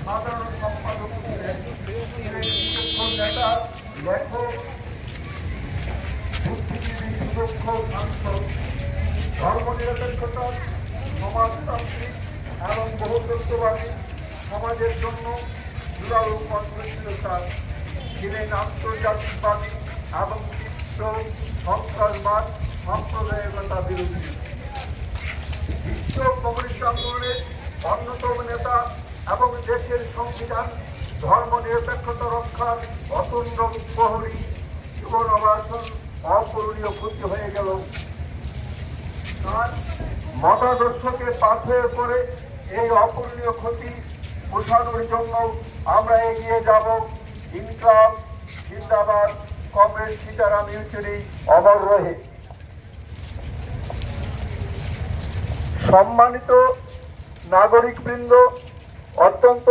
সাধারণ সম্পাদক নেতা লেখক বুদ্ধিজীবী সুদক্ষ সাংসদ ধর্মনিরপেক্ষতা সমাজতান্ত্রিক এবং বহুতত্ববাদী সমাজের জন্য জোরালো কর্মশীলতা ছিলেন আন্তর্জাতিকবাদী এবং তীব্র সন্ত্রাসবাদ সাম্প্রদায়িকতা বিরোধী। বিশ্ব কমিউনিস্ট আন্দোলনের অন্যতম নেতা এবং দেশের সংবিধান, ধর্ম নিরপেক্ষতা রক্ষার অতন্য প্রহরী জীবন অবসান অপূরণীয় ক্ষতি হয়ে গেল। তার মতাদর্শকে পাথেয় করে এই অপূরণীয় ক্ষতি পোষানোর জন্য আমরা এগিয়ে যাব। ইনকাম, জিন্দাবাদ কংগ্রেস সীতারাম ইউচুরি অমর রহে। সম্মানিত নাগরিকবৃন্দ অত্যন্ত